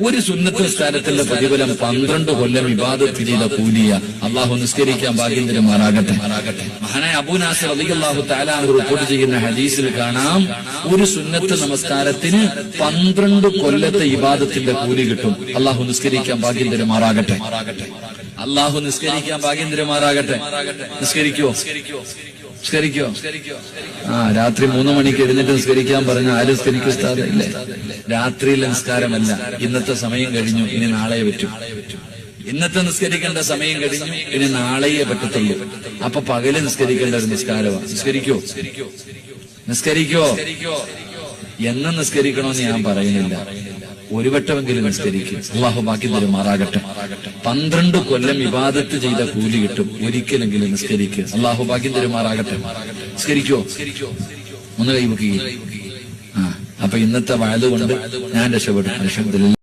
ഒരു സുന്നത്ത് സ്ഥാനത്തിന്റെ പ്രതിഫലം പന്ത്രണ്ട് കൊല്ലം വിവാദത്തിൽ ചെയ്ത കൂലിയ അള്ളാഹു നിസ്കരിക്കാൻ ഭാഗ്യം മഹാനായ മഹാനായ അലി അള്ളാഹു താലാഹു റിപ്പോർട്ട് ചെയ്യുന്ന ഹദീസിൽ കാണാം ഒരു സുന്നത്ത് നമസ്കാരത്തിന് പന്ത്രണ്ട് കൊല്ലത്തെ ഇബാദത്തിന്റെ കൂലി കിട്ടും. അള്ളാഹു നിസ്കരിക്കാൻ ഭാഗ്യം തരുമാറാകട്ടെ അള്ളാഹു നിസ്കരിക്കാൻ ഭാഗ്യം നിസ്കരിക്കോ നിസ്കരിക്കോ? ആ രാത്രി മൂന്ന് മണിക്ക് എഴുന്നേറ്റ് നിസ്കരിക്കാൻ പറഞ്ഞ ആരും? ഇല്ലേ രാത്രിയിലെ നിസ്കാരമല്ല. ഇന്നത്തെ സമയം കഴിഞ്ഞു ഇനി നാളെ പറ്റും. ഇന്നത്തെ നിസ്കരിക്കേണ്ട സമയം കഴിഞ്ഞു ഇനി നാളെയേ പറ്റത്തുള്ളൂ. അപ്പൊ പകൽ നിസ്കരിക്കേണ്ട ഒരു നിസ്കാരമാണ് നിസ്കരിക്കോ? നിസ്കരിക്കോ? എന്ന് നിസ്കരിക്കണമെന്ന് ഞാൻ പറയുന്നില്ല. ഒരു വട്ടമെങ്കിലും നിസ്കരിക്കും. അള്ളാഹു ബാക്കി തരുമാറാകട്ടെ. പന്ത്രണ്ട് കൊല്ലം വിവാദത്ത് ചെയ്ത കൂലി കിട്ടും. ഒരിക്കലെങ്കിലും നിസ്കരിക്കുക അള്ളാഹു ബാക്കി തരുമാറാകട്ടെ. നിസ്കരിക്കോ? ഒന്ന് കൈവക്കുകയും ആ അപ്പൊ ഇന്നത്തെ വയത് കൊണ്ട് ഞാൻ രക്ഷപ്പെടും. രക്ഷപ്പെടും